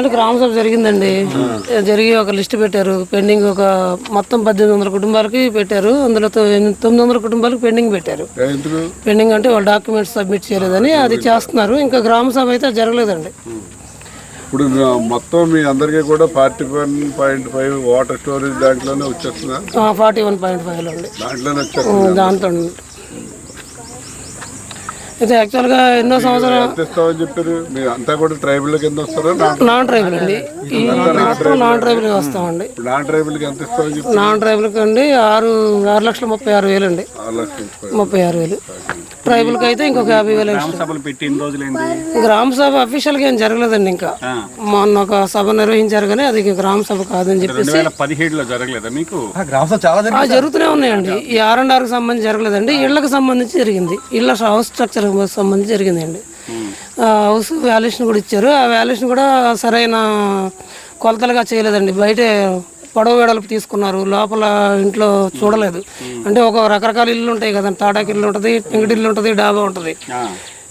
గ్రామ సభ జరిగిందండి? జరిగి ఒక లిస్ట్ పెట్టారు. పెండింగ్ ఒక మొత్తం పద్దెనిమిది వందల కుటుంబాలకి పెట్టారు. అందులో తొమ్మిది వందల కుటుంబాలకు పెండింగ్ పెట్టారు. పెండింగ్ అంటే వాళ్ళ డాక్యుమెంట్స్ సబ్మిట్ చేయలేదని అది చేస్తున్నారు. ఇంకా గ్రామ సభ అయితే జరగలేదండి. ఇప్పుడు మొత్తం మీ అందరికీ కూడా forty one point five water storage దాంట్లోనే వచ్చేస్తుందా? ఫార్టీ వన్ పాయింట్ ఫైవ్ దాంట్లోనే వచ్చేస్తుంది? దాంతో అయితే యాక్చువల్గా ఎన్నో సంవత్సరాలు ఎంత చెప్పారు? మీరు అంతా కూడా ట్రైబుల్ కింద వస్తారా నాన్ ట్రైబల్ అండి. నాన్ ట్రైబల్ వస్తామండి. నాన్ ట్రైబుల్కి ఎంత ఇస్తామని చెప్పి నాన్ ట్రైబల్కి అండి ఆరు ఆరు లక్షల ముప్పై ఆరు వేలు అండి. ముప్పై ఆరు వేలు. ట్రైబల్కి అయితే ఇంకొక యాభై వేలు గ్రామ సభ అఫీషియల్గా ఏం జరగలేదండి ఇంకా. మొన్న ఒక సభ నిర్వహించారు కానీ అది గ్రామ సభ కాదని చెప్పేసి పదిహేడులో జరగలేదా మీకు? గ్రామసభ చాలా జరిగింది ఆ, జరుగుతూనే ఉన్నాయండి. ఈ ఆర్ అండ్ ఆర్కి సంబంధించి జరగలేదండి. ఇళ్ళకు సంబంధించి జరిగింది. ఇళ్ళ హౌస్ స్ట్రక్చర్ సంబంధించి జరిగిందండి. ఆ, హౌస్ వాల్యుయేషన్ కూడా ఇచ్చారు. ఆ వాల్యుయేషన్ కూడా సరైన కొలతలుగా చేయలేదండి. బయటే పొడవు వెడల్పు తీసుకున్నారు. లోపల ఇంట్లో చూడలేదు. అంటే ఒక రకరకాల ఇల్లు ఉంటాయి కదండి. తాటాకి ఇల్లు ఉంటుంది పెంకుటి ఇల్లు ఉంటుంది డాబా ఉంటుంది.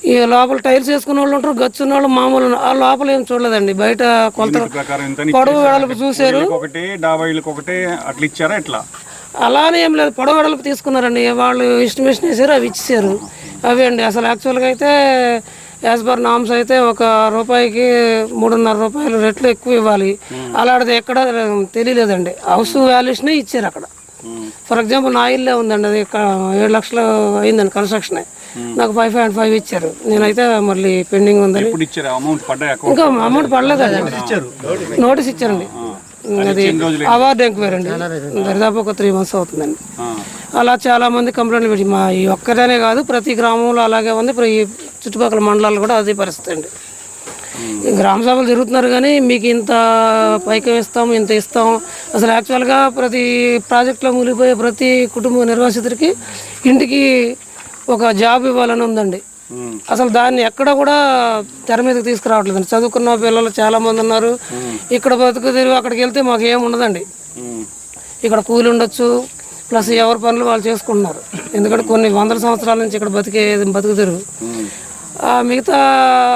ఈ లోపల టైల్స్ వేసుకున్న వాళ్ళు ఉంటారు గచ్చు ఉన్న వాళ్ళు మామూలు. ఆ లోపల ఏం చూడలేదండి. బయట ఎంత పొడవు వెడల్పు చూశారు. అలానే ఏం లేదు. పొడవు వెడల్పు తీసుకున్నారండి. వాళ్ళు ఎస్టిమేషన్ వేసారు అవి ఇచ్చారు అవి అండి. అసలు యాక్చువల్గా అయితే యాజ్ పర్ నామ్స్ అయితే ఒక రూపాయికి మూడున్నర రూపాయలు రెట్లు ఎక్కువ ఇవ్వాలి. అలాంటిది ఎక్కడ తెలియలేదండి. హౌస్ వాల్యూషనే ఇచ్చారు అక్కడ. ఫర్ ఎగ్జాంపుల్ నా ఇల్లే ఉందండి. అది ఇక్కడ ఏడు లక్షలు అయిందండి కన్స్ట్రక్షన్. నాకు ఫైవ్ పాయింట్ ఫైవ్ ఇచ్చారు. నేనైతే మళ్ళీ పెండింగ్ ఉందని. ఇప్పుడు ఇచ్చారు? అమౌంట్ పడ్డాయి అకౌంట్ ఇంకా అమౌంట్ పడలేదండి నోటీస్ ఇచ్చారండి. అది అవార్డు ఎంక్వైరీ అండి. దరిదాపు ఒక త్రీ మంత్స్ అవుతుందండి. అలా చాలా మంది కంప్లైంట్లు పెట్టి మా ఈ ఒక్కదనే కాదు ప్రతి గ్రామంలో అలాగే ఉంది. ఈ చుట్టుపక్కల మండలాలు కూడా అదే పరిస్థితి అండి. గ్రామ సభలు జరుగుతున్నారు కానీ మీకు ఇంత పైకం ఇస్తాం ఇంత ఇస్తాం అసలు యాక్చువల్గా ప్రతి ప్రాజెక్టులో మునిగిపోయే ప్రతి కుటుంబ నిర్వాసితుడికి ఇంటికి ఒక జాబ్ ఇవ్వాలని ఉందండి. అసలు దాన్ని ఎక్కడ కూడా తెర మీదకి తీసుకురావట్లేదండి. చదువుకున్న పిల్లలు చాలా మంది ఉన్నారు. ఇక్కడ బతుకు తెరువు అక్కడికి వెళ్తే మాకు ఏం ఉండదండి ఇక్కడ కూలి ఉండొచ్చు. ప్లస్ ఎవరి పనులు వాళ్ళు చేసుకుంటున్నారు. ఎందుకంటే కొన్ని వందల సంవత్సరాల నుంచి ఇక్కడ బతికే బతుకుతారు. మిగతా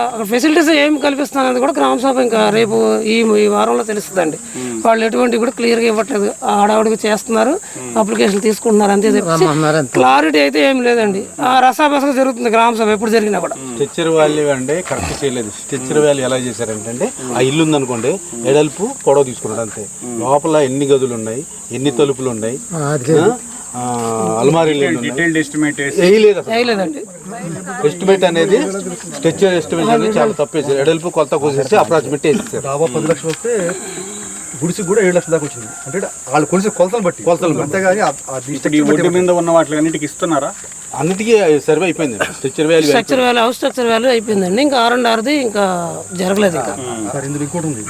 అక్కడ ఫెసిలిటీస్ ఏం కల్పిస్తున్నది కూడా గ్రామ సభ ఇంకా రేపు ఈ ఈ వారంలో తెలుస్తుందండి. వాళ్ళు ఎటువంటి కూడా క్లియర్గా ఇవ్వట్లేదు. ఆడవాడికి చేస్తున్నారు. అప్లికేషన్ తీసుకుంటున్నారు అంతే తప్పించి క్లారిటీ అయితే ఏం లేదండి. ఆ రసాబసగా జరుగుతుంది గ్రామ సభ ఎప్పుడు జరిగినా కూడా. స్ట్రెచ్చర్ వాల్యూ అంటే కరెక్ట్ చేయలేదు. స్ట్రెచ్చర్ వాల్యూ ఎలా చేశారంటే ఆ ఇల్లు ఉందనుకోండి ఎడల్పు పొడవు తీసుకున్నాడు అంతే. లోపల ఎన్ని గదులు ఉన్నాయి ఎన్ని తలుపులు ఉన్నాయి ఆ, అల్మారీలు వేయలేదు ఎస్టిమేట్ అనేది స్ట్రెచ్చర్ ఎస్టిమేట్ అనేది చాలా తప్పు వేసారు ఎడల్పు కొత్త కోసేసి అప్రాక్సిమేట్ వేసేసారు దాదాపు పది లక్షలు వస్తే గుడిసి కూడా ఏడు లక్షల దాకా వచ్చింది. అంటే వాళ్ళు కొలిసి కొలతలు బట్టి. కొలతలు అంతేగాని ఒడ్డు మీద ఉన్న వాటి అన్నిటికి ఇస్తున్నారా? అన్నిటికీ సర్వే అయిపోయింది. Structure value structure value house structure value అయిపోయిందండి. ఇంకా ఆర్ అండ్ ఆర్ది ఇంకా జరగలేదు ఇంకా. సార్ ఇందులో ఇంకోటి ఉంది.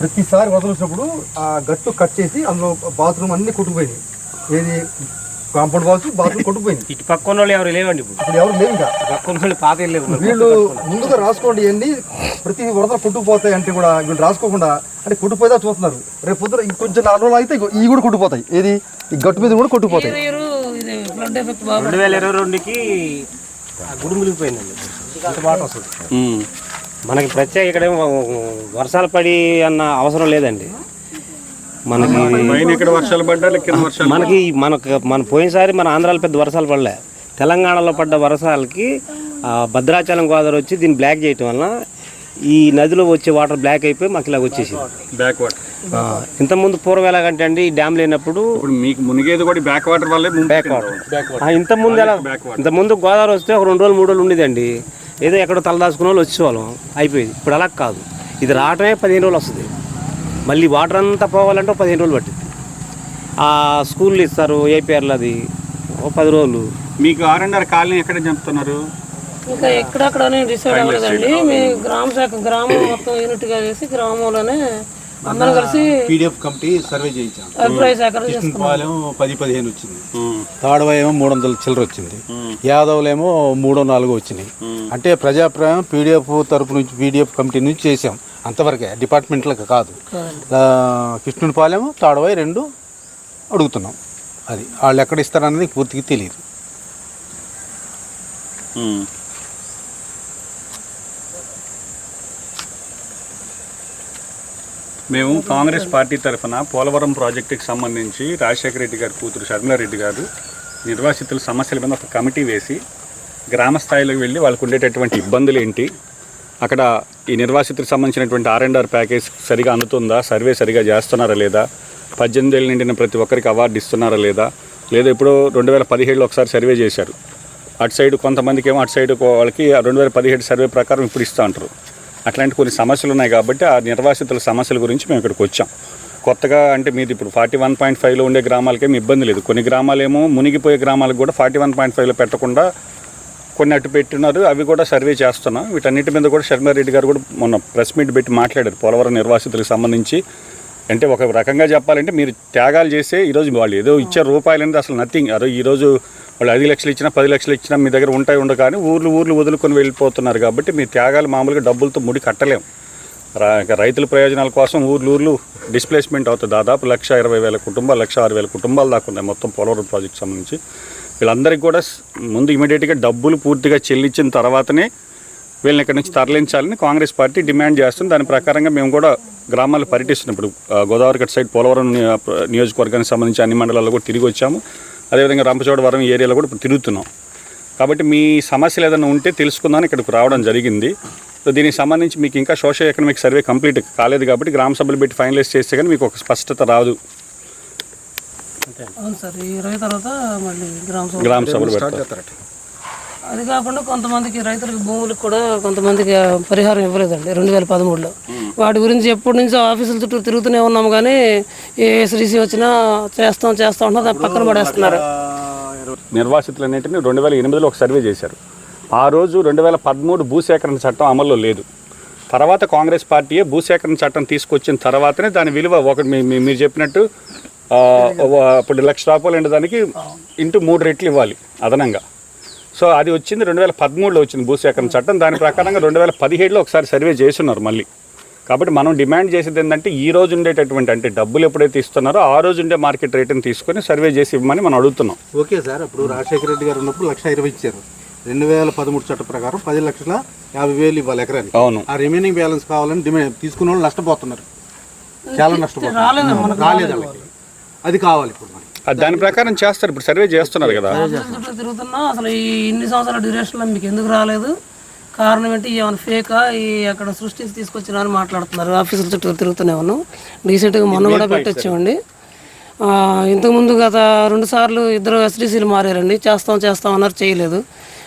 ప్రతిసారి వదలిసినప్పుడు ఆ గట్టు కట్ చేసి అందులో బాత్రూమ్ అన్ని కొట్టుకుపోయినాయి. ఏది కాంపౌండ్ వాల్స్ బాత్రూమ్ కొట్టుకుపోయింది. ఇటు పక్కన వాళ్ళు ఎవరు లేవండి ఇప్పుడు? ఇప్పుడు ఎవరు లేవు ఇంకా. పక్కన వాళ్ళు పాత లేవు వీళ్ళు ముందుగా రాసుకోండి ఇవన్నీ ప్రతి వరదలు కొట్టుకుపోతాయి అంటే కూడా వీళ్ళు రాసుకోకుండా అంటే కొట్టుకుపోయేదా చూస్తున్నారు. రేపు పొద్దున ఇంకొంచెం నాలుగు రోజులు అయితే ఇవి కూడా కొట్టుకుపోతాయి. ఏది? ఈ గట్టు మీద కూడా కొట్టుకుపోతాయి. ఇయర్ ఇది ఫ్లడ్ ఎఫెక్ట్ బాగా రెండు వేల ఇరవై రెండుకి ఆ గుడి మునిగిపోయిందండి. ఇంత వాటర్ వస్తుంది మనకి ప్రత్యేక ఇక్కడేమో వర్షాలు పడి అన్న అవసరం లేదండి. మనకి మనకి మనకు మన పోయినసారి మన ఆంధ్రాలో పెద్ద వర్షాలు పడలే. తెలంగాణలో పడ్డ వర్షాలకి భద్రాచలం గోదావరి వచ్చి దీన్ని బ్లాక్ చేయటం వలన ఈ నదిలో వచ్చే వాటర్ బ్లాక్ అయిపోయి మాకు ఇలా వచ్చేసింది. Back water. ఆ, ఇంతకుముందు పూర్వం ఎలాగంటే అండి ఈ డ్యామ్ లేనప్పుడు ఇప్పుడు మీకు మునిగేది కూడా బ్యాక్ వాటర్ వల్లే బ్యాక్ ఆ, ఇంత ముందు ఎలా ఇంత ముందు గోదావరి వస్తే ఒక రెండు రోజులు మూడు రోజులు ఉండేదండి. ఏదో ఎక్కడో తలదాచుకునే వాళ్ళు వచ్చేవాళ్ళం. అయిపోయింది. ఇప్పుడు అలా కాదు. ఇది రావటమే పదిహేను రోజులు వస్తుంది. మళ్ళీ వాటర్ అంతా పోవాలంటే ఒక పదిహేను రోజులు పట్టింది ఆ స్కూళ్ళు ఇస్తారు ఏపీఆర్లు అది ఒక పది రోజులు. మీకు ఆర్ అండ్ ఆర్ కాలనీ ఎక్కడ చెప్తున్నారు ఇంకా ఎక్కడక్కడ డిసైడ్ అవ్వలేదండి మీ గ్రామ శాఖ గ్రామం మొత్తం యూనిట్గా చేసి గ్రామంలోనే అందరం కలిసి పీడిఎఫ్ కమిటీ సర్వే చేయించాం. అభిప్రాయ సేకరణ చేసుకున్నాం. పాలెం పది పదిహేను వచ్చింది. తాడవ ఏమో మూడు వందల చిల్లర వచ్చింది. యాదవులేమో మూడో నాలుగో వచ్చినాయి. అంటే ప్రజాప్రాయం పీడిఎఫ్ తరపు నుంచి పీడిఎఫ్ కమిటీ నుంచి చేసాం అంతవరకే డిపార్ట్మెంట్లకు కాదు. ఆ, కృష్ణునిపాలెం తాడవాయి రెండు అడుగుతున్నాం. అది వాళ్ళు ఎక్కడ ఇస్తారన్నది పూర్తిగా తెలియదు మేము. కాంగ్రెస్ పార్టీ తరఫున పోలవరం ప్రాజెక్టుకి సంబంధించి రాజశేఖర రెడ్డి గారి కూతురు షర్మిలారెడ్డి గారు నిర్వాసితుల సమస్యల మీద ఒక కమిటీ వేసి గ్రామ స్థాయిలోకి వెళ్ళి వాళ్ళకు ఉండేటటువంటి ఇబ్బందులు ఏంటి? అక్కడ ఈ నిర్వాసితులకు సంబంధించినటువంటి ఆర్ అండ్ ఆర్ ప్యాకేజ్ సరిగా అందుతుందా? సర్వే సరిగా చేస్తున్నారా లేదా? పద్దెనిమిది ఏళ్ళు నిండిన ప్రతి ఒక్కరికి అవార్డు ఇస్తున్నారా లేదా? లేదా ఇప్పుడు రెండు వేల పదిహేడులో ఒకసారి సర్వే చేశారు. అటు సైడ్ కొంతమందికి ఏమో అటు సైడ్ వాళ్ళకి రెండు వేల పదిహేడు సర్వే ప్రకారం ఇప్పుడు ఇస్తూ అంటారు. అట్లాంటి కొన్ని సమస్యలు ఉన్నాయి కాబట్టి ఆ నిర్వాసితుల సమస్యల గురించి మేము ఇక్కడికి వచ్చాం. కొత్తగా అంటే మీది ఇప్పుడు ఫార్టీ వన్ పాయింట్ ఫైవ్లో ఉండే గ్రామాలకేమి ఇబ్బంది లేదు. కొన్ని గ్రామాలేమో మునిగిపోయే గ్రామాలకు కూడా ఫార్టీ వన్ పాయింట్ ఫైవ్లో పెట్టకుండా కొన్ని అటు పెట్టినారు అవి కూడా సర్వే చేస్తున్నాం. వీటన్నిటి మీద కూడా శర్మారెడ్డి గారు కూడా మొన్న ప్రెస్ మీట్ పెట్టి మాట్లాడారు పోలవరం నిర్వాసితులకు సంబంధించి. అంటే ఒక రకంగా చెప్పాలంటే మీరు త్యాగాలు చేస్తే ఈరోజు వాళ్ళు ఏదో ఇచ్చే రూపాయలు అనేది అసలు నథింగ్ అరే ఈరోజు వాళ్ళు ఐదు లక్షలు ఇచ్చినా పది లక్షలు ఇచ్చినా మీ దగ్గర ఉంటాయి ఉండవు కానీ ఊర్లు ఊర్లు వదులుకొని వెళ్ళిపోతున్నారు కాబట్టి మీ త్యాగాలు మామూలుగా డబ్బులతో ముడి కట్టలేము రా- రైతుల ప్రయోజనాల కోసం ఊర్లు ఊర్లు డిస్ప్లేస్మెంట్ అవుతుంది దాదాపు లక్ష ఇరవై వేల కుటుంబాలు లక్ష ఆరు వేల కుటుంబాలు దాకా ఉన్నాయి మొత్తం పోలవరం ప్రాజెక్ట్ సంబంధించి. వీళ్ళందరికీ కూడా ముందు ఇమీడియట్గా డబ్బులు పూర్తిగా చెల్లించిన తర్వాతనే వీళ్ళని ఇక్కడి నుంచి తరలించాలని కాంగ్రెస్ పార్టీ డిమాండ్ చేస్తుంది. దాని ప్రకారంగా మేము కూడా గ్రామాలు పర్యటిస్తున్నాం ఇప్పుడు గోదావరి కట్ సైడ్ పోలవరం నియోజకవర్గానికి సంబంధించి అన్ని మండలాల్లో కూడా తిరిగి వచ్చాము. అదేవిధంగా రంపచోడవరం ఏరియాలో కూడా ఇప్పుడు తిరుగుతున్నాం. కాబట్టి మీ సమస్యలు ఏదైనా ఉంటే తెలుసుకుందామని ఇక్కడికి రావడం జరిగింది. సో దీనికి సంబంధించి మీకు ఇంకా సోషల్ ఎకనామిక్ సర్వే కంప్లీట్ కాలేదు కాబట్టి గ్రామ సభలు పెట్టి ఫైనలైజ్ చేస్తే కానీ మీకు ఒక స్పష్టత రాదు. అవును సార్ ఈ ఇరవై తర్వాత మళ్ళీ గ్రామ సభ గ్రామ సభలు పెడతారు. అది కాకుండా కొంతమందికి రైతులకు భూములకు కూడా కొంతమందికి పరిహారం ఇవ్వలేదండి రెండు వేల పదమూడులో వాటి గురించి ఎప్పటి నుంచో ఆఫీసుల చుట్టూ తిరుగుతూనే ఉన్నాము కానీ ఏ ఎస్డిసి వచ్చినా చేస్తాం చేస్తాం ఉంటున్నా పక్కన పడేస్తున్నారు. నిర్వాసితులన్నింటినీ రెండు వేల ఎనిమిదిలో ఒక సర్వే చేశారు. ఆ రోజు రెండు వేల పదమూడు భూసేకరణ చట్టం అమల్లో లేదు. తర్వాత కాంగ్రెస్ పార్టీయే భూసేకరణ చట్టం తీసుకొచ్చిన తర్వాతనే దాని విలువ ఒకటి మీరు చెప్పినట్టు ఇప్పుడు లక్ష రూపాయలు ఉండే దానికి ఇంటూ మూడు రెట్లు ఇవ్వాలి అదనంగా. సో అది వచ్చింది రెండు వేల పదమూడులో వచ్చింది భూసేకరణ చట్టం. దాని ప్రకారంగా రెండు వేల పదిహేడులో ఒకసారి సర్వే చేస్తున్నారు మళ్ళీ. కాబట్టి మనం డిమాండ్ చేసేది ఏంటంటే ఈ రోజు ఉండేటటువంటి అంటే డబ్బులు ఎప్పుడైతే ఇస్తున్నారో ఆ రోజు ఉండే మార్కెట్ రేటుని తీసుకొని సర్వే చేసి ఇవ్వమని మనం అడుగుతున్నాం. ఓకే సార్ అప్పుడు రాజశేఖర రెడ్డి గారు ఉన్నప్పుడు లక్ష ఇరవై ఇచ్చారు. రెండు వేల పదమూడు చట్ట ప్రకారం పది లక్షల యాభై వేలు ఇవ్వాలి ఎకరానికి. అవును. ఆ రిమైనింగ్ బ్యాలెన్స్ కావాలని డిమాండ్ తీసుకున్న వాళ్ళు నష్టపోతున్నారు. చాలా నష్టపోతున్నారు. రాలేదు. అది కావాలి ఇప్పుడు మనకి. దాని ప్రకారం చేస్తారు ఇప్పుడు సర్వే చేస్తున్నారు కదా. తిరుగుతున్నా అసలు ఈ ఇన్ని సంవత్సరాల డ్యూరేషన్లో మీకు ఎందుకు రాలేదు? కారణం ఏంటి? ఏమైనా ఫేకా ఈ అక్కడ సృష్టించి తీసుకొచ్చినా అని మాట్లాడుతున్నారు. ఆఫీసుల చుట్టూ తిరుగుతూనే ఉన్నాం. రీసెంట్గా మొన్న కూడా పెట్టొచ్చామండి ఆ, ఇంతకుముందు గత రెండు సార్లు ఇద్దరు ఎస్డీసీలు మారారండి. చేస్తాం చేస్తాం అన్నారు చేయలేదు.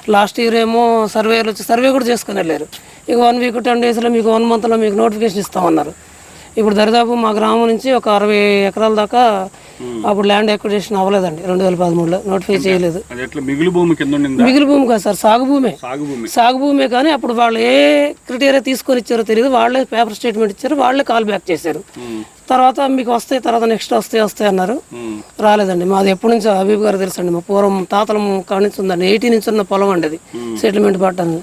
లాస్ట్ ఇయర్ ఏమో సర్వేలు వచ్చి సర్వే కూడా చేసుకుని వెళ్ళారు. ఇక వన్ వీక్ టెన్ డేస్లో మీకు వన్ మంత్లో మీకు నోటిఫికేషన్ ఇస్తామన్నారు. ఇప్పుడు దరిదాపు మా గ్రామం నుంచి ఒక అరవై ఎకరాల దాకా అప్పుడు ల్యాండ్ ఎక్విడేషన్ అవ్వలేదండి. రెండు వేల పదమూడులో నోటిఫై చేయలేదు. మిగులు భూమి మిగిలి భూమి కాదు సార్ సాగు భూమే. సాగు భూమి. కానీ అప్పుడు వాళ్ళు ఏ క్రిటీరియా తీసుకొని ఇచ్చారో తెలియదు. వాళ్ళే పేపర్ స్టేట్మెంట్ ఇచ్చారు. వాళ్ళే కాల్ బ్యాక్ చేశారు. తర్వాత మీకు వస్తాయి తర్వాత నెక్స్ట్ వస్తాయి వస్తాయి అన్నారు. రాలేదండి. మాది ఎప్పటి నుంచో హబీబ్ గారు తెలుసండి. మా పూర్వం తాతలం కాడి నుంచి ఉందండి. ఎయిటీ నుంచి ఉన్న పొలం అండి అది. సెటిల్మెంట్ పట్టాను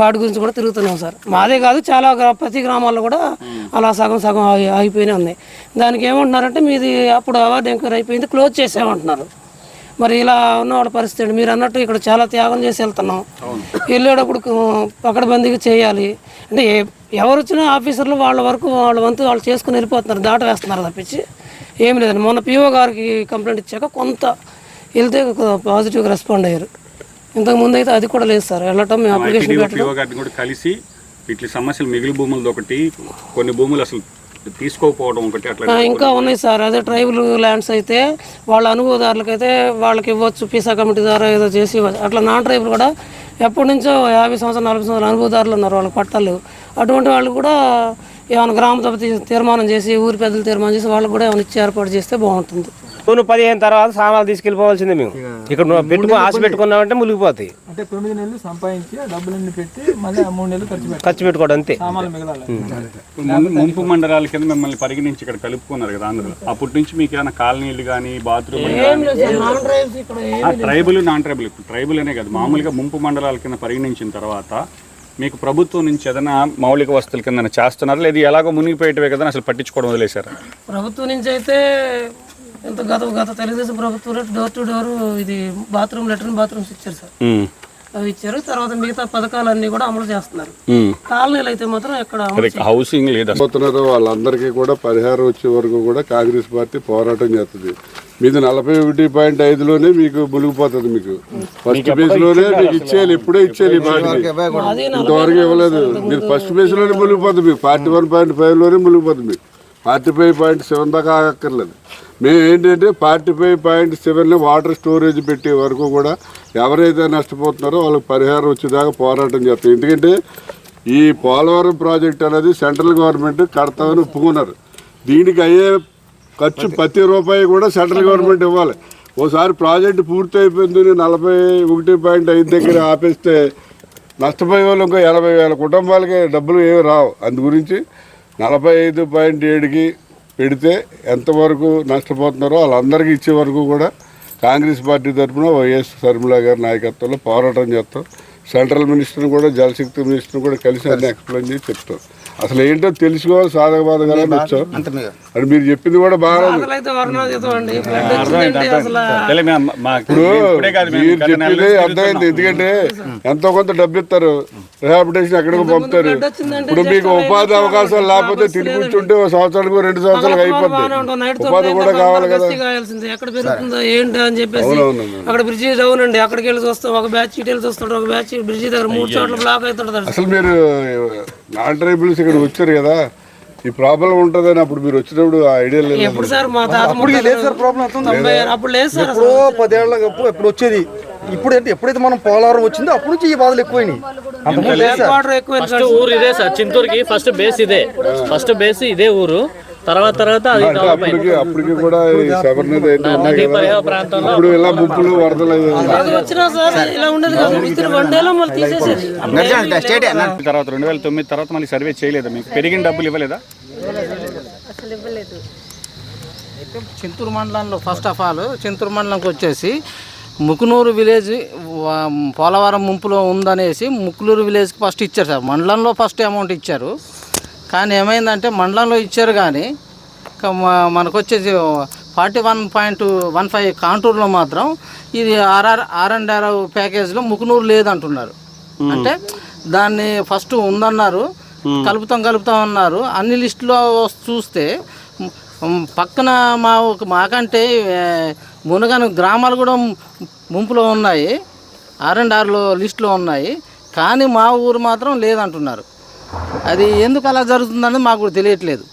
వాటి గురించి కూడా తిరుగుతున్నాం సార్. మాదే కాదు చాలా ప్రతి గ్రామాల్లో కూడా అలా సగం సగం ఆగి- ఆగిపోయినాయి ఉన్నాయి. దానికి ఏమంటున్నారంటే మీది అప్పుడు అవార్డు ఎంక్వైరీ అయిపోయింది క్లోజ్ చేసామంటున్నారు మరి ఇలా ఉన్న వాళ్ళ పరిస్థితి అండి మీరు అన్నట్టు ఇక్కడ చాలా త్యాగం చేసి వెళ్తున్నాం. వెళ్ళేటప్పుడు పకడబందీగా చేయాలి. అంటే ఎవరు వచ్చినా ఆఫీసర్లు వాళ్ళ వరకు వాళ్ళ వంతు వాళ్ళు చేసుకుని వెళ్ళిపోతున్నారు దాట వేస్తున్నారు తప్పించి ఏం లేదండి. మొన్న పిఓ గారికి కంప్లైంట్ ఇచ్చాక కొంత వెళ్తే పాజిటివ్గా రెస్పాండ్ అయ్యారు. ఇంతకు ముందు అయితే అది కూడా లేదు సార్. వెళ్ళటం మేము అప్లికేషన్ ఐటీడీఓ పెట్టడం. పిఓ గారిని కూడా కలిసి ఇట్ల సమస్యలు మిగిలి భూములది ఒకటి కొన్ని భూములు అసలు తీసుకోకపోవడం ఒకటి అట్లా ఇంకా ఉన్నాయి సార్. అదే ట్రైబల్ ల్యాండ్స్ అయితే వాళ్ళ అనుభవదారులకైతే వాళ్ళకి ఇవ్వచ్చు పీసా కమిటీ ద్వారా ఏదో చేసి ఇవ్వచ్చు. అట్లా నాన్ ట్రైబల్ కూడా ఎప్పటి నుంచో యాభై సంవత్సరాలు నలభై సంవత్సరాలు అనుభవదారులు ఉన్నారు. వాళ్ళకి పట్టాలు అటువంటి వాళ్ళు కూడా ఏమైనా గ్రామ సభ తీర్మానం చేసి ఊరి పెద్దలు తీర్మానం చేసి వాళ్ళకి కూడా ఏమైనా ఇచ్చి ఏర్పాటు చేస్తే బాగుంటుంది. నువ్వు పదిహేను తర్వాత సామాన్లు తీసుకెళ్ళిపోవాల్సిందే మేము. ఇక్కడ నువ్వు పెట్టుకో ఆశ పెట్టుకున్నావంటే మునిగిపోతాయి. అంటే తొమ్మిది నెలలు సంపాదించి డబ్బులన్నీ పెట్టి మళ్ళీ ఆ మూడు నెలలు ఖర్చు పెట్టి ఖర్చు పెట్టుకోవడం అంతే. ముంపు మండలాల కింద మిమ్మల్ని పరిగణించి ఇక్కడ కలుపుకున్నారు కదా ఆంధ్రలో. అప్పటి నుంచి మీకు ఏమైనా కాలనీలు కానీ బాత్రూమ్ నాన్ ట్రైబల్స్ ఇక్కడ ట్రైబుల్ నాన్ ట్రైబుల్ ఇప్పుడు ట్రైబుల్ అనే కాదు మామూలుగా ముంపు మండలాల కింద పరిగణించిన తర్వాత మీకు ప్రభుత్వం నుంచి ఏదైనా మౌలిక వస్తువుల కింద చేస్తున్నారు? లేదు ఎలాగో మునిగిపోయేటివే కదా అసలు పట్టించుకోవడం వదిలేశారు? ప్రభుత్వం నుంచి అయితే ఎంత గత గత తెలుగుదేశం ప్రభుత్వం డోర్ టు డోర్ ఇది బాత్రూమ్ లెట్రిన్ బాత్రూమ్స్ ఇచ్చారు సార్. అవి ఇచ్చారు. తర్వాత మిగతా పథకాలన్నీ కూడా అమలు చేస్తున్నారు. కాలనీలు అయితే మాత్రం ఇక్కడ హౌసింగ్ లేదు వాళ్ళందరికీ కూడా పరిహారం వచ్చే వరకు కూడా కాంగ్రెస్ పార్టీ పోరాటం చేస్తుంది. మీది నలభై ఒకటి పాయింట్ ఐదులోనే మీకు మునిగిపోతుంది మీకు. ఫస్ట్ బేస్లోనే మీకు ఇచ్చేయాలి ఇప్పుడే ఇచ్చేయాలి ఈ ఇంతవరకు ఇవ్వలేదు. మీరు ఫస్ట్ బేస్లోనే మునిగిపోతుంది మీకు. పార్టీ వన్ పాయింట్ ఫైవ్లోనే మునిగిపోతుంది మీకు. పార్టీ ఫైవ్ పాయింట్ సెవెన్ దాకా ఆగక్కర్లేదు. మేము ఏంటంటే ఫార్టీ ఫైవ్ పాయింట్ సెవెన్లో వాటర్ స్టోరేజ్ పెట్టే వరకు కూడా ఎవరైతే నష్టపోతున్నారో వాళ్ళకి పరిహారం వచ్చేదాకా పోరాటం చేస్తాం. ఎందుకంటే ఈ పోలవరం ప్రాజెక్ట్ అనేది సెంట్రల్ గవర్నమెంట్ కడతామని ఒప్పుకున్నారు. దీనికి అయ్యే ఖర్చు ప్రతి రూపాయి కూడా సెంట్రల్ గవర్నమెంట్ ఇవ్వాలి. ఓసారి ప్రాజెక్టు పూర్తి అయిపోయింది నలభై ఒకటి పాయింట్ ఐదు దగ్గర ఆపేస్తే నష్టపోయే వాళ్ళు ఇంకా ఎనభై వేల కుటుంబాలకి డబ్బులు ఏమి రావు. అందు గురించి నలభై ఐదు పాయింట్ ఏడుకి పెడితే ఎంతవరకు నష్టపోతున్నారో వాళ్ళందరికీ ఇచ్చే వరకు కూడా కాంగ్రెస్ పార్టీ తరఫున వైఎస్ శర్మిల గారి నాయకత్వంలో పోరాటం చేస్తాం. సెంట్రల్ మినిస్టర్ని కూడా జలశక్తి మినిస్టర్ని కూడా కలిసి అన్ని ఎక్స్ప్లెయిన్ చేసి చెప్తాం. అసలు ఏంటో తెలుసుకోవాలి సాధక బాధకాలని వచ్చాం. అని మీరు చెప్పింది కూడా బాగా ఇప్పుడు ఇప్పుడే కాదు మేము మీరు చెప్పింది అర్థమైంది. ఎందుకంటే ఎంతో కొంత డబ్బు ఇస్తారు రిహాబిటేషన్ ఎక్కడికి పంపుతారు. ఇప్పుడు మీకు ఉపాధి అవకాశాలు లేకపోతే తిని కూర్చుంటే ఒక సంవత్సరానికి రెండు సంవత్సరాలకు నైట్ ఉపాధి కూడా కావాలి కదా. కావాల్సింది ఎక్కడ పెరుగుతుందో ఏంటి అని చెప్పేసి. అక్కడ బ్రిడ్జి డౌన్ అండి అక్కడికి వెళ్ళి చూస్తాం. ఒక బ్యాచ్ ఇటు వెళ్ళి చూస్తాడు ఒక బ్యాచ్ బ్రిడ్జి దగ్గర మూడు చోట్ల బ్లాక్ అవుతుంటది. అసలు మీరు నాన్ ట్రైబుల్స్ ఇక్కడ వచ్చారు కదా. ఈ ప్రాబ్లం ఉంటుందని అప్పుడు మీరు వచ్చినప్పుడు ఆ ఐడియా లేదు ఎప్పుడు సార్ మా తాత అప్పుడు లేదు సార్ ప్రాబ్లం అప్పుడు లేదు సార్ ఎప్పుడో పదేళ్ళ ఎప్పుడు వచ్చేది. ఇప్పుడు ఏంటి ఎప్పుడైతే మనం పోలవరం వచ్చిందో అప్పటి నుంచి ఈ బాధలు ఎక్కువైనాయి. ఫస్ట్ ఊరు ఇదే సార్ చింతూరుకి ఫస్ట్ బేస్ ఇదే. ఫస్ట్ బేస్ ఇదే ఊరు. తర్వాత తర్వాత అది అంటే అప్పటికి అప్పటికి కూడా నదీ ప్రాంతంలో ఇప్పుడు ఇలా ముప్పులు వరదలు వచ్చినా సార్ ఇలా ఉండదు మళ్ళీ తీసేసేది. తర్వాత రెండు వేల తొమ్మిది తర్వాత మళ్ళీ సర్వే చేయలేదా మీకు? పెరిగిన డబ్బులు ఇవ్వలేదా? చింతూరు మండలంలో ఫస్ట్ ఆఫ్ ఆల్ చింతూరు మండలంకి వచ్చేసి ముకునూరు విలేజ్ పోలవరం ముంపులో ఉందనేసి ముకునూరు విలేజ్కి ఫస్ట్ ఇచ్చారు సార్. మండలంలో ఫస్ట్ అమౌంట్ ఇచ్చారు. కానీ ఏమైందంటే మండలంలో ఇచ్చారు కానీ మనకు వచ్చేసి forty one point one five కాంటూర్లో మాత్రం ఇది R R R and R ప్యాకేజ్లో Mukunuru లేదంటున్నారు. అంటే దాన్ని ఫస్ట్ ఉందన్నారు కలుపుతాం కలుపుతాం అన్నారు. అన్ని లిస్టులో చూస్తే పక్కన మా ఒక మాకంటే మునగను గ్రామాలు కూడా ముంపులో ఉన్నాయి ఆర్ అండ్ ఆర్లో లిస్టులో ఉన్నాయి కానీ మా ఊరు మాత్రం లేదంటున్నారు. అది ఎందుకు అలా జరుగుతుందనేది మాకు కూడా తెలియట్లేదు.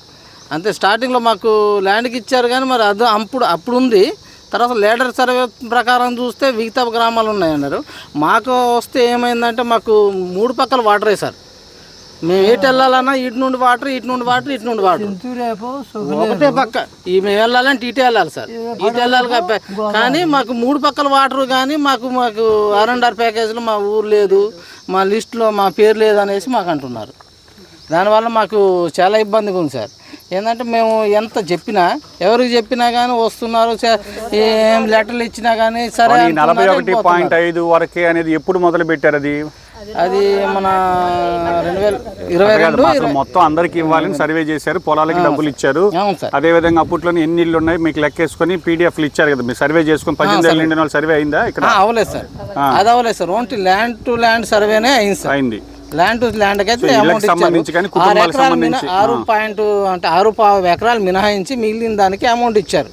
అంతే స్టార్టింగ్లో మాకు ల్యాండ్కి ఇచ్చారు కానీ మరి అది అప్పుడు అప్పుడు ఉంది. తర్వాత లేటర్ సర్వే ప్రకారం చూస్తే మిగతా గ్రామాలు ఉన్నాయన్నారు. మాకు వస్తే ఏమైందంటే మాకు మూడు పక్కల వాటర్ వేశారు మేము ఎటు వెళ్ళాలన్నా ఇటు నుండి వాటర్ ఇటు నుండి వాటర్ ఇటు నుండి వాటర్ ఒకటే పక్క. ఈ మేము వెళ్ళాలంటే ఇటు వెళ్ళాలి సార్. ఇటు వెళ్ళాలి కానీ మాకు మూడు పక్కల వాటర్ కానీ మాకు మాకు ఆర్ అండ్ ఆర్ ప్యాకేజ్లో మా ఊరు లేదు. మా లిస్టులో మా పేరు లేదు అనేసి మాకు అంటున్నారు. దానివల్ల మాకు చాలా ఇబ్బందిగా ఉంది సార్. ఏంటంటే మేము ఎంత చెప్పినా ఎవరికి చెప్పినా కానీ వస్తున్నారు ఏం లెటర్లు ఇచ్చినా కానీ సరే నలభై ఒకటి పాయింట్ ఐదు వరకే అనేది ఎప్పుడు మొదలు పెట్టారు అది? అది మన రెండు వేల ఇరవై రెండు మొత్తం అందరికి ఇవ్వాలని సర్వే చేశారు పొలాలకి డబ్బులు ఇచ్చారు. అదే విధంగా అప్పట్లో ఎన్ని ఇల్లు ఉన్నాయి మీకు లెక్కేసుకొని పీడిఎఫ్లు ఇచ్చారు కదా మీరు సర్వే చేసుకొని పద్దెనిమిది ఏళ్ళు నిండిన వాళ్ళు సర్వే అయిందా ఇక్కడ? అవ్వలేదు సార్. అది అవ్వలేదు sir. Only land to land సర్వేనే అయింది సార్. అయింది. ల్యాండ్ టు ల్యాండ్ అయితే అమౌంట్ ఇచ్చారు. ఆరు ఎకరాలు ఆరు పాయింట్ అంటే ఆరు ఎకరాలు మినహాయించి మిగిలిన దానికి అమౌంట్ ఇచ్చారు.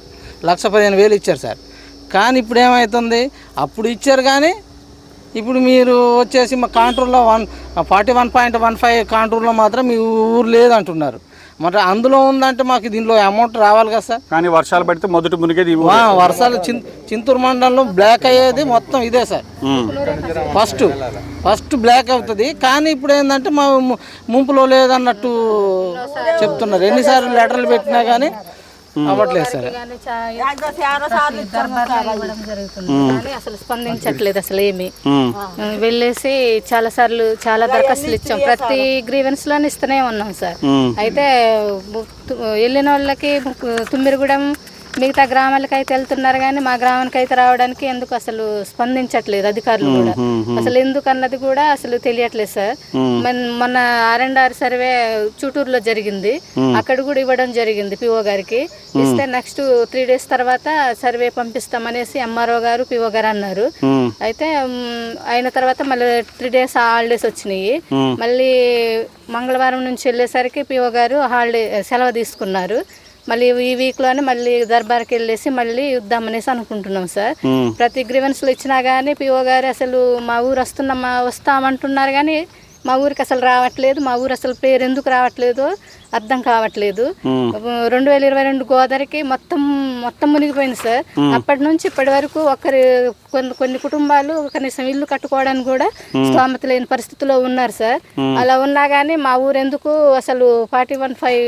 లక్ష పదిహేను వేలు ఇచ్చారు సార్. కానీ ఇప్పుడు ఏమవుతుంది అప్పుడు ఇచ్చారు కానీ ఇప్పుడు మీరు వచ్చేసి మా కాంటూర్లో one forty one point one five కాంటూర్లో మాత్రం మీ ఊరు లేదంటున్నారు. మరి అందులో ఉందంటే మాకు దీనిలో అమౌంట్ రావాలి కదా సార్. కానీ వర్షాలు పడితే మొదటి మునిగేది వర్షాలు చింతూరు మండలంలో బ్లాక్ అయ్యేది మొత్తం ఇదే సార్. ఫస్ట్ ఫస్ట్ బ్లాక్ అవుతుంది. కానీ ఇప్పుడు ఏంటంటే ము- ముంపులో లేదన్నట్టు చెప్తున్నారు. ఎన్నిసార్లు లెటర్లు పెట్టినా కానీ అవ్వట్లేదు సార్. దర్బార్లు ఇవ్వడం జరుగుతుంది. కానీ అసలు స్పందించట్లేదు అసలు ఏమి. వెళ్ళేసి చాలా సార్లు చాలా దరఖాస్తులు ఇచ్చాం. ప్రతి గ్రీవెన్స్లోనే ఇస్తూనే ఉన్నాం సార్. అయితే వెళ్ళిన వాళ్ళకి తుమ్మిరిగూడెం మిగతా గ్రామాలకు అయితే వెళ్తున్నారు కానీ మా గ్రామానికి అయితే రావడానికి ఎందుకు అసలు స్పందించట్లేదు అధికారులు కూడా. అసలు ఎందుకు అన్నది కూడా అసలు తెలియట్లేదు సార్. మన- మొన్న ఆర్ అండ్ ఆర్ సర్వే చుటూరులో జరిగింది. అక్కడ కూడా ఇవ్వడం జరిగింది పిఓ గారికి. ఇస్తే నెక్స్ట్ త్రీ డేస్ తర్వాత సర్వే పంపిస్తామనేసి ఎంఆర్ఓ గారు పిఓ గారు అన్నారు. అయితే అయిన తర్వాత మళ్ళీ త్రీ డేస్ హాలిడేస్ వచ్చినాయి. మళ్ళీ మంగళవారం నుంచి వెళ్ళేసరికి పిఓ గారు హాలిడే సెలవు తీసుకున్నారు. మళ్ళీ ఈ వీక్లోనే మళ్ళీ దర్బార్కి వెళ్ళేసి మళ్ళీ ఇద్దామనేసి అనుకుంటున్నాం సార్. ప్రతి గ్రీవెన్స్లు ఇచ్చినా కానీ పిఓ గారు అసలు మా ఊరు వస్తున్నాం మా వస్తామంటున్నారు కానీ మా ఊరికి అసలు రావట్లేదు మా ఊరు అసలు పేరు ఎందుకు రావట్లేదు అర్థం కావట్లేదు. రెండు వేల ఇరవై రెండు గోదావరికి మొత్తం మొత్తం మునిగిపోయింది సార్. అప్పటి నుంచి ఇప్పటి వరకు ఒకరి కొన్ని కొన్ని కుటుంబాలు కనీసం ఇల్లు కట్టుకోవడానికి కూడా స్తోమత లేని పరిస్థితిలో ఉన్నారు సార్. అలా ఉన్నా కానీ మా ఊరు ఎందుకు అసలు forty one five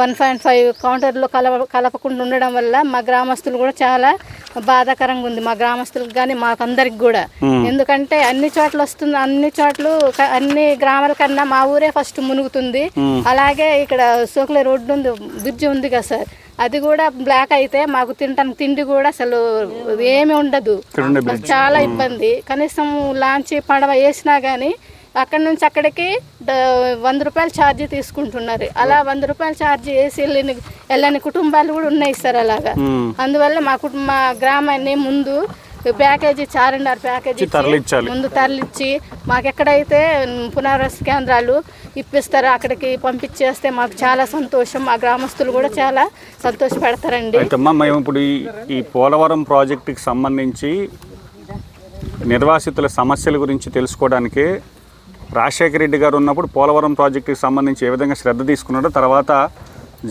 one point five కౌంటర్లో కలప కలపకుండా ఉండడం వల్ల మా గ్రామస్తులు కూడా చాలా బాధాకరంగా ఉంది. మా గ్రామస్తులకు కానీ మాకు అందరికి కూడా ఎందుకంటే అన్ని చోట్ల వస్తుంది అన్ని చోట్ల అన్ని గ్రామాల కన్నా మా ఊరే ఫస్ట్ మునుగుతుంది. అలాగే ఇక్కడ సోకుల రోడ్డు ఉంది బ్రిడ్జి ఉంది కదా సార్. అది కూడా బ్లాక్ అయితే మాకు తినడానికి తిండి కూడా అసలు ఏమి ఉండదు. చాలా ఇబ్బంది. కనీసం లాంచ్ పడవ వేసినా కానీ అక్కడి నుంచి అక్కడికి వంద రూపాయలు ఛార్జీ తీసుకుంటున్నారు. అలా వంద రూపాయలు ఛార్జీ వేసి వెళ్ళని వెళ్ళని కుటుంబాలు కూడా ఉన్నాయి సార్ అలాగా. అందువల్ల మా కుటుంబ మా గ్రామాన్ని ముందు ప్యాకేజీ చార్ఎండ్ఆర్ ప్యాకేజీ ఇచ్చి, ముందు తరలిచ్చి మాకు ఎక్కడైతే పునరావాస కేంద్రాలు ఇప్పిస్తారో అక్కడికి పంపించేస్తే మాకు చాలా సంతోషం. మా గ్రామస్తులు కూడా చాలా సంతోషపడతారండి. అయితే మేము ఇప్పుడు ఈ ఈ పోలవరం ప్రాజెక్టుకి సంబంధించి నిర్వాసితుల సమస్యల గురించి తెలుసుకోవడానికి రాజశేఖర రెడ్డి గారు ఉన్నప్పుడు పోలవరం ప్రాజెక్టుకి సంబంధించి ఏ విధంగా శ్రద్ధ తీసుకున్నాడో తర్వాత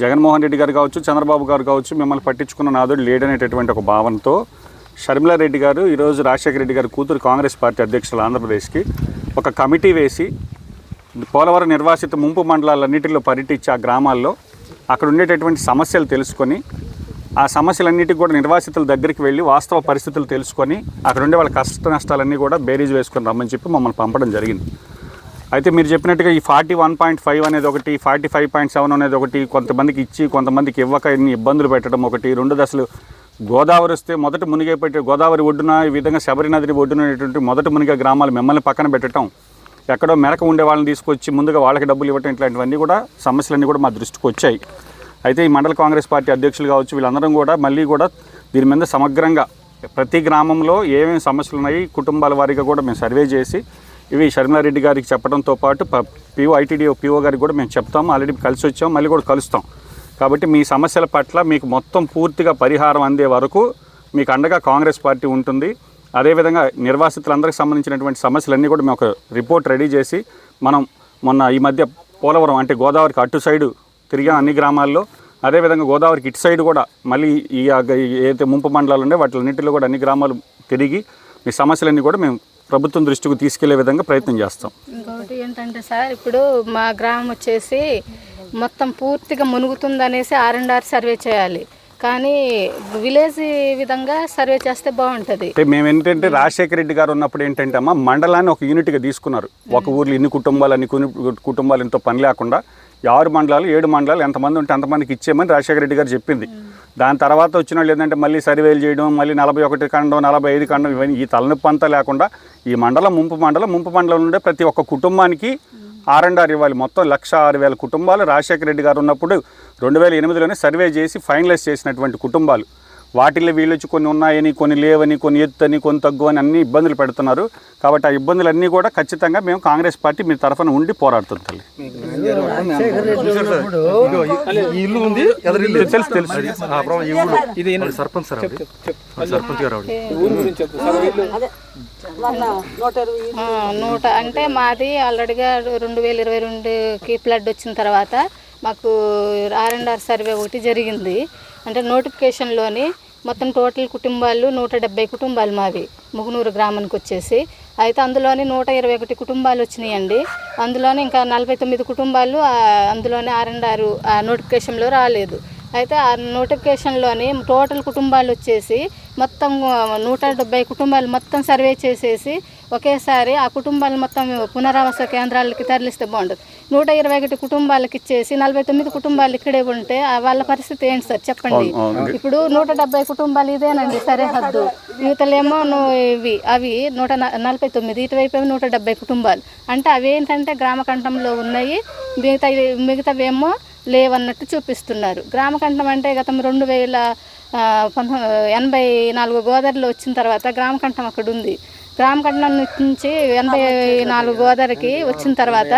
జగన్మోహన్ రెడ్డి గారు కావచ్చు చంద్రబాబు గారు కావచ్చు మిమ్మల్ని పట్టించుకున్న నాదుడు లేడనేటటువంటి ఒక భావనతో షర్మిలారెడ్డి గారు ఈరోజు రాజశేఖర రెడ్డి గారు కూతురు కాంగ్రెస్ పార్టీ అధ్యక్షులు ఆంధ్రప్రదేశ్కి ఒక కమిటీ వేసి పోలవరం నిర్వాసిత ముంపు మండలాలన్నిటిలో పర్యటించి ఆ గ్రామాల్లో అక్కడ ఉండేటటువంటి సమస్యలు తెలుసుకొని ఆ సమస్యలన్నిటికి కూడా నిర్వాసితుల దగ్గరికి వెళ్ళి వాస్తవ పరిస్థితులు తెలుసుకొని అక్కడ ఉండే వాళ్ళ కష్ట నష్టాలన్నీ కూడా బేరీజ్ వేసుకొని రమ్మని చెప్పి మమ్మల్ని పంపడం జరిగింది. అయితే మీరు చెప్పినట్టుగా ఈ ఫార్టీ వన్ పాయింట్ ఫైవ్ అనేది ఒకటి ఫార్టీ ఫైవ్ పాయింట్ సెవెన్ అనేది ఒకటి కొంతమందికి ఇచ్చి కొంతమందికి ఇవ్వక ఇన్ని ఇబ్బందులు పెట్టడం ఒకటి రెండు దశలు గోదావరి వస్తే మొదట మునిగేపెట్టే గోదావరి ఒడ్డున ఈ విధంగా శబరి ఒడ్డునటువంటి మొదట మునిగే గ్రామాలు మిమ్మల్ని పక్కన పెట్టడం ఎక్కడో మెరక ఉండే వాళ్ళని తీసుకొచ్చి ముందుగా వాళ్ళకి డబ్బులు ఇవ్వటం ఇట్లాంటివన్నీ కూడా సమస్యలన్నీ కూడా మా దృష్టికి వచ్చాయి. అయితే ఈ మండల కాంగ్రెస్ పార్టీ అధ్యక్షులు కావచ్చు వీళ్ళందరం కూడా మళ్ళీ కూడా దీని మీద సమగ్రంగా ప్రతి గ్రామంలో ఏమేమి సమస్యలు ఉన్నాయి కుటుంబాల వారీగా కూడా మేము సర్వే చేసి ఇవి షర్మిలారెడ్డి గారికి చెప్పడంతో పాటు పిఓ ఐటీడీఓ పిఓ గారికి కూడా మేము చెప్తాము ఆల్రెడీ కలిసి వచ్చాం మళ్ళీ కూడా కలుస్తాం. కాబట్టి మీ సమస్యల పట్ల మీకు మొత్తం పూర్తిగా పరిహారం అందే వరకు మీకు అండగా కాంగ్రెస్ పార్టీ ఉంటుంది. అదేవిధంగా నిర్వాసితులందరికీ సంబంధించినటువంటి సమస్యలన్నీ కూడా మేము ఒక రిపోర్ట్ రెడీ చేసి మనం మొన్న ఈ మధ్య పోలవరం అంటే గోదావరికి అటు సైడు తిరిగిన అన్ని గ్రామాల్లో. అదేవిధంగా గోదావరికి ఇటు సైడ్ కూడా మళ్ళీ ఈ ఏదైతే ముంపు మండలాలు ఉండే వాటిలన్నింటిలో కూడా అన్ని గ్రామాలు తిరిగి మీ సమస్యలన్నీ కూడా మేము ప్రభుత్వం దృష్టికి తీసుకెళ్ళే విధంగా ప్రయత్నం చేస్తాం. ఇంకొకటి ఏంటంటే సార్ ఇప్పుడు మా గ్రామం వచ్చేసి మొత్తం పూర్తిగా మునుగుతుందనేసి ఆర్ అండ్ ఆర్ సర్వే చేయాలి. కానీ విలేజ్ విధంగా సర్వే చేస్తే బాగుంటుంది. అంటే మేము ఏంటంటే రాజశేఖర రెడ్డి గారు ఉన్నప్పుడు ఏంటంటే అమ్మ మండలాన్ని ఒక యూనిట్గా తీసుకున్నారు. ఒక ఊర్లో ఇన్ని కుటుంబాలు అన్ని కొన్ని కుటుంబాలు ఎంతో పని లేకుండా ఆరు మండలాలు ఏడు మండలాలు ఎంతమంది ఉంటే అంతమందికి ఇచ్చేయమని రాజశేఖర రెడ్డి గారు చెప్పింది. దాని తర్వాత వచ్చిన వాళ్ళు ఏంటంటే మళ్ళీ సర్వేలు చేయడం మళ్ళీ నలభై ఒకటి ఖండం నలభై ఐదు ఖండం ఇవన్నీ ఈ తలనొప్పి అంతా లేకుండా ఈ మండలం ముంపు మండలం ముంపు మండలం ఉండే ప్రతి ఒక్క కుటుంబానికి ఆర్ అండ్ ఆర్ ఇవ్వాలి. మొత్తం లక్ష ఆరు వేల కుటుంబాలు. రాజశేఖర రెడ్డి గారు ఉన్నప్పుడు రెండు వేల ఎనిమిదిలోనే సర్వే చేసి ఫైనలైజ్ చేసినటువంటి కుటుంబాలు. వాటిల్లో వీళ్ళు వచ్చి కొన్ని ఉన్నాయని కొన్ని లేవని కొన్ని ఎత్తని కొన్ని తగ్గు అని అన్ని ఇబ్బందులు పెడుతున్నారు. కాబట్టి ఆ ఇబ్బందులన్నీ కూడా ఖచ్చితంగా మేము కాంగ్రెస్ పార్టీ మీ తరఫున ఉండి పోరాడుతుంది తల్లి. తెలుసు ఇది సర్పంచ్ సార్. సర్పంచ్ గారు నూట అంటే మాది ఆల్రెడీగా రెండు వేల ఇరవై రెండుకి ఫ్లడ్ వచ్చిన తర్వాత మాకు ఆర్ అండ్ ఆర్ సర్వే ఒకటి జరిగింది. అంటే నోటిఫికేషన్లోని మొత్తం టోటల్ కుటుంబాలు నూట డెబ్బై కుటుంబాలు మావి ముగునూరు గ్రామానికి వచ్చేసి. అయితే అందులోని నూట ఇరవై ఒకటి కుటుంబాలు వచ్చినాయండి. అందులోనే ఇంకా నలభై తొమ్మిది కుటుంబాలు అందులోనే ఆర్ అండ్ ఆరు ఆ నోటిఫికేషన్లో రాలేదు. అయితే ఆ నోటిఫికేషన్లోని టోటల్ కుటుంబాలు వచ్చేసి మొత్తం నూట డెబ్బై కుటుంబాలు మొత్తం సర్వే చేసేసి ఒకేసారి ఆ కుటుంబాలు మొత్తం పునరావాస కేంద్రాలకి తరలిస్తే బాగుంటుంది. నూట ఇరవై ఒకటి కుటుంబాలకి ఇచ్చేసి నలభై తొమ్మిది కుటుంబాలు ఇక్కడే ఉంటే ఆ వాళ్ళ పరిస్థితి ఏంటి సార్? చెప్పండి. ఇప్పుడు నూట డెబ్బై కుటుంబాలు ఇదేనండి సరిహద్దు. యువతలేమో ను- ఇవి అవి నూట న- నలభై తొమ్మిది ఇటువైపు ఏమో నూట డెబ్బై కుటుంబాలు. అంటే అవి ఏంటంటే గ్రామకంఠంలో ఉన్నాయి మిగతా మిగతావేమో లేవన్నట్టు చూపిస్తున్నారు. గ్రామకంఠం అంటే గతం రెండు వేల ఆ, పంతొ ఎనభై నాలుగు గోదావరిలో వచ్చిన తర్వాత గ్రామకంఠం అక్కడ ఉంది. గ్రామకంఠం నుంచి ఎనభై నాలుగు గోదావరికి వచ్చిన తర్వాత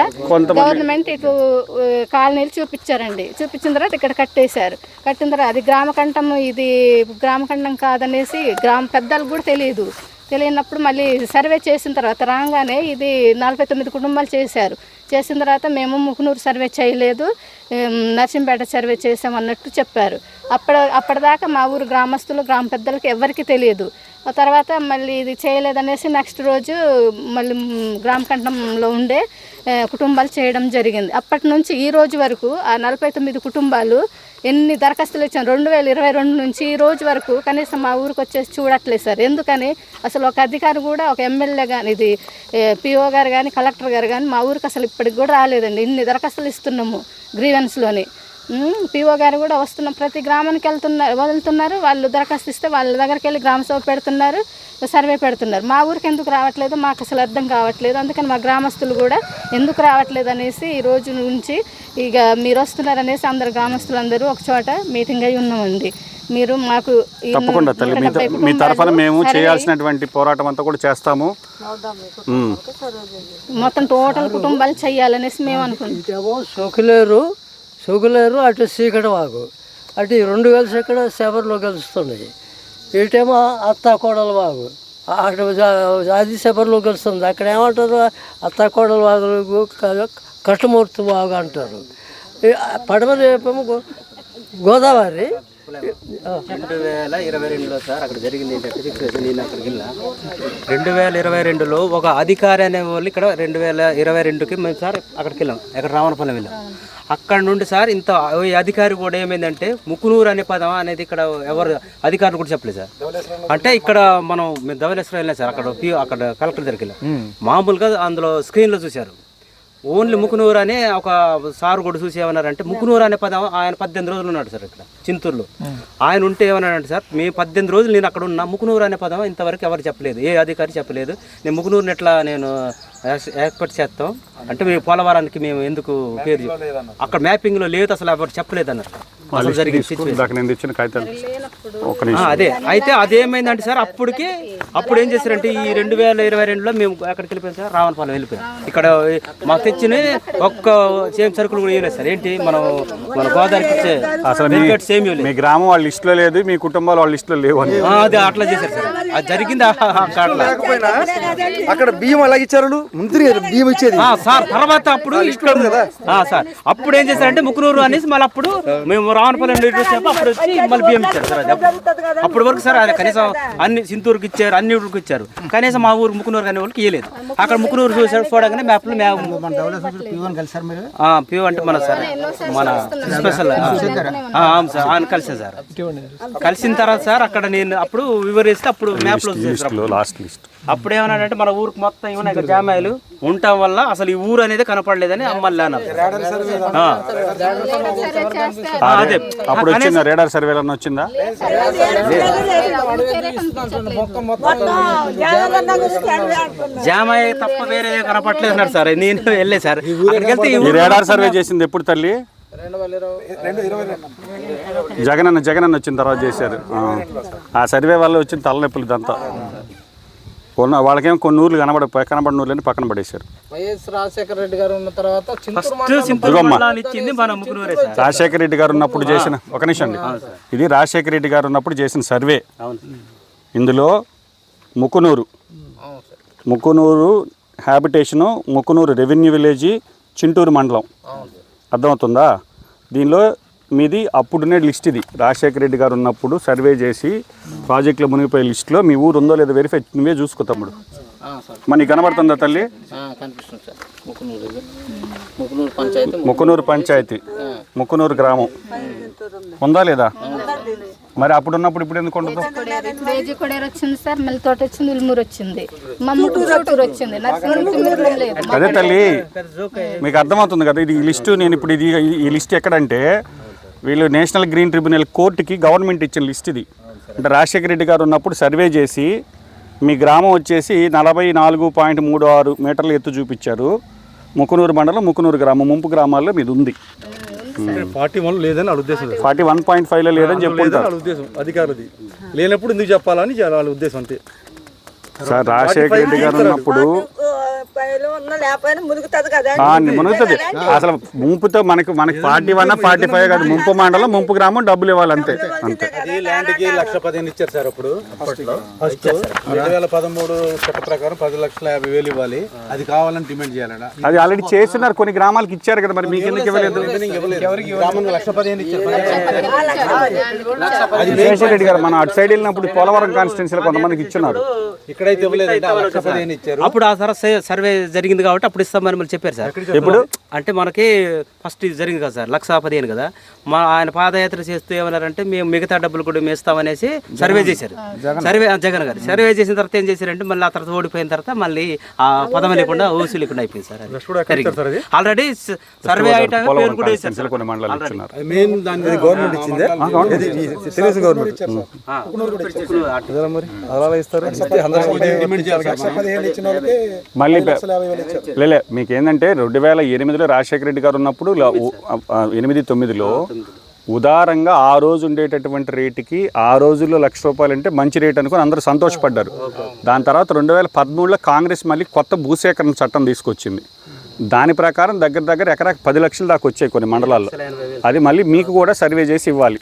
గవర్నమెంట్ ఇటు కాలనీలు చూపించారండి. చూపించిన తర్వాత ఇక్కడ కట్టేశారు. కట్టిన తర్వాత అది గ్రామకంఠం ఇది గ్రామకంఠం కాదనేసి గ్రామ పెద్దలకు కూడా తెలియదు. తెలియనప్పుడు మళ్ళీ సర్వే చేసిన తర్వాత రాగానే ఇది నలభై తొమ్మిది కుటుంబాలు చేశారు. చేసిన తర్వాత మేము ముకునూరు సర్వే చేయలేదు. నర్సింపేట సర్వే చేసామన్నట్టు చెప్పారు. అప్పటి అప్పటిదాకా మా ఊరు గ్రామస్తులు గ్రామ పెద్దలకు ఎవరికి తెలియదు. ఆ తర్వాత మళ్ళీ ఇది చేయలేదనేసి నెక్స్ట్ రోజు మళ్ళీ గ్రామకంఠంలో ఉండే కుటుంబాలు చేయడం జరిగింది. అప్పటి నుంచి ఈ రోజు వరకు ఆ నలభై తొమ్మిది కుటుంబాలు ఎన్ని దరఖాస్తులు ఇచ్చాను రెండు వేల ఇరవై రెండు నుంచి ఈ రోజు వరకు కనీసం మా ఊరికి వచ్చేసి చూడట్లేదు సార్. ఎందుకని? అసలు ఒక అధికారి కూడా ఒక ఎమ్మెల్యే కానీ ఇది పిఓ గారు కానీ కలెక్టర్ గారు కానీ మా ఊరికి అసలు ఇప్పటికి కూడా రాలేదండి. ఇన్ని దరఖాస్తులు ఇస్తున్నాము గ్రీవెన్స్లోని. పిఓ గారు కూడా వస్తున్న ప్రతి గ్రామానికి వెళ్తున్నారు వదులుతున్నారు. వాళ్ళు దరఖాస్తు ఇస్తే వాళ్ళ దగ్గరికి వెళ్ళి గ్రామ సభ పెడుతున్నారు సర్వే పెడుతున్నారు. మా ఊరికి ఎందుకు రావట్లేదు? మాకు అసలు అర్థం కావట్లేదు. అందుకని మా గ్రామస్తులు కూడా ఎందుకు రావట్లేదు అనేసి ఈ రోజు నుంచి ఇక మీరు వస్తున్నారు అనేసి అందరు గ్రామస్తులు అందరూ ఒక చోట మీటింగ్ అయి ఉన్నామండి. మీరు మాకు తప్పకుండా తల్లి మీ తరఫున మేము చేయాల్సినటువంటి పోరాటం అంతా కూడా చేస్తాము. ఉమ్. మొత్తం టోటల్ కుటుంబాలు చేయాలనేసి మేము అనుకుంటున్నాం. ఇటేమో సోకులేరు సోకులేరు అటు సీకటి వాగు అటు ఈ రెండు కలిసి ఇక్కడ శబరిలో కలుస్తున్నాయి. ఇటేమో అత్త కోడల వాగు అటు జా- అది శబరిలో కలుస్తుంది. అక్కడ ఏమంటారు? అత్త కోడల వాగు క- కట్టుమూర్తి వాగు అంటారు. ఈ పడమర వైపేమో గో- గోదావరి రెండు వేల ఇరవై రెండులో సార్ అక్కడ జరిగింది ఏంటంటే సిచ్యువేషన్ నేను అక్కడికి వెళ్ళా రెండు వేల ఇరవై రెండులో ఒక అధికారి అనే వాళ్ళు ఇక్కడ రెండు వేల ఇరవై రెండుకి మేము సార్ అక్కడికి వెళ్ళాం ఎక్కడ రావణపల్లి వెళ్ళాం. అక్కడ నుండి సార్ ఇంత ఈ అధికారి కూడా ఏమైందంటే ముకునూరు అనే పదం అనేది ఇక్కడ ఎవరు అధికారులు కూడా చెప్పలేదు సార్. అంటే ఇక్కడ మనం మేము ధవలేశ్వరం వెళ్ళాం సార్ అక్కడ అక్కడ కలెక్టర్ దగ్గరికి వెళ్ళాం. మామూలుగా అందులో స్క్రీన్లో చూశారు. ఓన్లీ ముకునూరు అనే ఒక సారు కూడా చూసి ఏమన్నారంటే ముకునూరు అనే పదం ఆయన పద్దెనిమిది రోజులు ఉన్నాడు సార్ ఇక్కడ చింతూరులో. ఆయన ఉంటే ఏమన్నాడంటే సార్ మీ పద్దెనిమిది రోజులు నేను అక్కడ ఉన్నా ముకునూరు అనే పదం ఇంతవరకు ఎవరు చెప్పలేదు ఏ అధికారి చెప్పలేదు. నేను ముకునూరుని ఎట్లా నేను ఏర్పాటు చేస్తాం. అంటే మీ పోలవరానికి మేము ఎందుకు పేరు అక్కడ మ్యాపింగ్లో లేదు అసలు ఎవరు చెప్పలేదు అన్నారు అసలు జరిగిన అదే. అయితే అదేమైందంటే సార్ అప్పటికి అప్పుడు ఏం చేశారంటే ఈ రెండు వేల ఇరవై రెండులో మేము ఎక్కడికి వెళ్ళిపోయాం సార్? రావణపాలెం వెళ్ళిపోయాం. ఇక్కడ మాకు తెచ్చిన ఒక్క సేమ్ సరుకులు కూడా ఇవ్వలేదు సార్. ఏంటి? మనం మన గోదావరికి ఇచ్చే అసలు సేమ్ మీ గ్రామం వాళ్ళ లిస్టులో లేదు మీ కుటుంబాలు వాళ్ళ లిస్టులో లేవు అని. ఆ, అదే అట్లా చేశారు సార్. అది జరిగింది? అక్కడ బియ్యం అలాగే ఇచ్చారు ముందు బియ్యం ఇచ్చేది ఆ, సార్ తర్వాత అప్పుడు ఇక్కడ సార్ అప్పుడు ఏం చేశారంటే ముకునూరు అనేసి మళ్ళీ అప్పుడు మేము రావణపల్లి వచ్చాక అప్పుడు వచ్చి మళ్ళీ బియ్యం ఇచ్చారు సార్ అప్పుడు. అప్పటి వరకు సార్ అది కనీసం అన్ని సింతూరుకి ఇచ్చారు అన్ని ఊరికి ఇచ్చారు. కనీసం మా ఊరు ముకునూరు అనే వాళ్ళకి ఇవ్వలేదు అక్కడ ముకునూరు చూసారు చూడగానే మ్యాప్లో మ్యాప్ పిఓ అంటే మన సార్ మన స్పెషల్ ఆ, ఆ, అవును సార్ ఆయన కలిసాను సార్. కలిసిన తర్వాత సార్ అక్కడ నేను అప్పుడు వివరిస్తే అప్పుడు మ్యాప్లో లాస్ట్ లిస్ట్ అప్పుడు ఏమన్నాడంటే మన ఊరికి మొత్తం ఇవన్నీ ఇక్కడ జామాయిలు ఉండటం వల్ల అసలు ఈ ఊరు అనేది కనపడలేదని. ఆ, అదే. అప్పుడు వచ్చిందా రేడార్ సర్వేలో వచ్చిందా? జామాయి తప్ప వేరే కనపడలేదు అన్నారు సార్. నేను వెళ్ళే సార్. అక్కడికి వెళ్తే ఈ ఈ ఊరు రేడార్ సర్వే చేసింది ఎప్పుడు తల్లి? జగనన్న జగనన్న వచ్చిన తర్వాత చేశారు. ఆ. ఆ సర్వే వల్ల వచ్చిన తలనొప్పులు ఇదంతా. ఉన్న వాళ్ళకేం కొన్ని ఊర్లు కనబడ కనబడిన ఊర్లని పక్కన పడేశారు. వైఎస్ రాజశేఖర రెడ్డి గారు ఉన్న తర్వాత రాజశేఖర రెడ్డి గారు ఉన్నప్పుడు చేసిన ఒక నిమిషం అండి. ఇది రాజశేఖర రెడ్డి గారు ఉన్నప్పుడు చేసిన సర్వే. ఇందులో Mukunuru. Mukunuru habitation Mukunuru revenue village Chintoor మండలం. అర్థమవుతుందా? దీనిలో మీది అప్పుడునే లిస్ట్ ఇది. రాజశేఖర రెడ్డి గారు ఉన్నప్పుడు సర్వే చేసి ప్రాజెక్టులో మునిగిపోయే లిస్టులో మీ ఊరు ఉందో లేదో వెరిఫై నువ్వే చూసుకో తమ్ముడు. సార్. మరి నీకు కనబడుతుందా తల్లి? కనిపిస్తుంది సార్. ముకునూరు ఇది. ముకునూరు పంచాయతీ ముక్కునూరు పంచాయతీ. ముక్కునూరు గ్రామం. ఉందా లేదా? మరి అప్పుడు ఉన్నప్పుడు ఇప్పుడు ఎందుకు ఉండదు కొడేరు వచ్చింది సార్ మళ్ళీ తోట వచ్చింది ఉల్మూరు వచ్చింది. వచ్చింది. అదే తల్లి మీకు అర్థమవుతుంది కదా ఇది ఈ లిస్టు నేను ఇప్పుడు ఇది ఈ లిస్ట్ ఎక్కడంటే వీళ్ళు నేషనల్ గ్రీన్ ట్రిబ్యునల్ కోర్టుకి గవర్నమెంట్ ఇచ్చిన లిస్ట్ ఇది. అంటే రాజశేఖర రెడ్డి గారు ఉన్నప్పుడు సర్వే చేసి మీ గ్రామం వచ్చేసి నలభై నాలుగు పాయింట్ మూడు ఆరు మీటర్ల ఎత్తు చూపించారు. ముకునూరు మండలం ముకునూరు గ్రామం ముంపు గ్రామాల్లో మీది ఉంది. పార్టీ వన్ లేదని ఉద్దేశం లేదు. ఫార్టీ వన్ పాయింట్ ఫైవ్లో లేదని లేదని చెప్పుకుంటారు ఉద్దేశం అధికారులది. లేనప్పుడు ఎందుకు చెప్పాలని వాళ్ళ ఉద్దేశం అంతే. సార్ రాజశేఖర రెడ్డి గారు ఉన్నప్పుడు మునుగుతుంది అసలు ముంపుతో మనకి మనకి ఫార్టీ వన్ ఫార్టీ ఫైవ్ కాదు. ముంపు మండలం ముంపు గ్రామం డబ్బులు ఇవ్వాలి అంతే. అంతే. ల్యాండ్కి లక్ష పదిహేను ఇచ్చారు సార్ అప్పుడు. ఫస్ట్ రెండు వేల పదమూడు చట్ట ప్రకారం పది లక్షల యాభై వేలు ఇవ్వాలి. అది కావాలని డిమాండ్ చేయాలట అది ఆల్రెడీ చేస్తున్నారు. కొన్ని గ్రామాలకు ఇచ్చారు కదా మరి. మీకు ఎందుకు ఇవ్వలేదు? లక్ష పదిహేను ఇచ్చారు. రెడ్డి గారు మనం అటు సైడ్ వెళ్ళినప్పుడు పోలవరం కాన్స్టిట్యున్సీలో కొంతమందికి ఇచ్చున్నారు. ఇక్కడైతే ఇవ్వలేదంటే ఆ లక్ష పదిహేను ఇచ్చారు. అప్పుడు ఆ సార్ సర్వే జరిగింది కాబట్టి అప్పుడు ఇస్తామని మళ్ళీ చెప్పారు సార్. ఎప్పుడు? అంటే మనకి ఫస్ట్ ఇది జరిగింది కదా సార్ లక్ష పదిహేను కదా. మా ఆయన పాదయాత్ర చేస్తూ ఏమన్నారంటే మేము మిగతా డబ్బులు కూడా మేము ఇస్తామనేసి సర్వే చేశారు. సర్వే జగన్ గారు. సర్వే చేసిన తర్వాత ఏం చేశారంటే మళ్ళీ ఆ తర్వాత ఓడిపోయిన తర్వాత మళ్ళీ ఆ పదం లేకుండా ఓసీ లేకుండా అయిపోయింది సార్ అది. ఆల్రెడీ సర్వే ఐటమ్ పేరు కూడా మళ్ళీ లేలే మీకు ఏంటంటే రెండు వేల ఎనిమిదిలో రాజశేఖర రెడ్డి గారు ఉన్నప్పుడు ఎనిమిది తొమ్మిదిలో ఉదారంగా ఆ రోజు ఉండేటటువంటి రేటుకి ఆ రోజుల్లో లక్ష రూపాయలు అంటే మంచి రేట్ అనుకుని అందరూ సంతోషపడ్డారు. దాని తర్వాత రెండు వేల పదమూడులో కాంగ్రెస్ మళ్ళీ కొత్త భూసేకరణ చట్టం తీసుకొచ్చింది. దాని ప్రకారం దగ్గర దగ్గర ఎకరాకి పది లక్షల దాకా వచ్చాయి కొన్ని మండలాల్లో. అది మళ్ళీ మీకు కూడా సర్వే చేసి ఇవ్వాలి.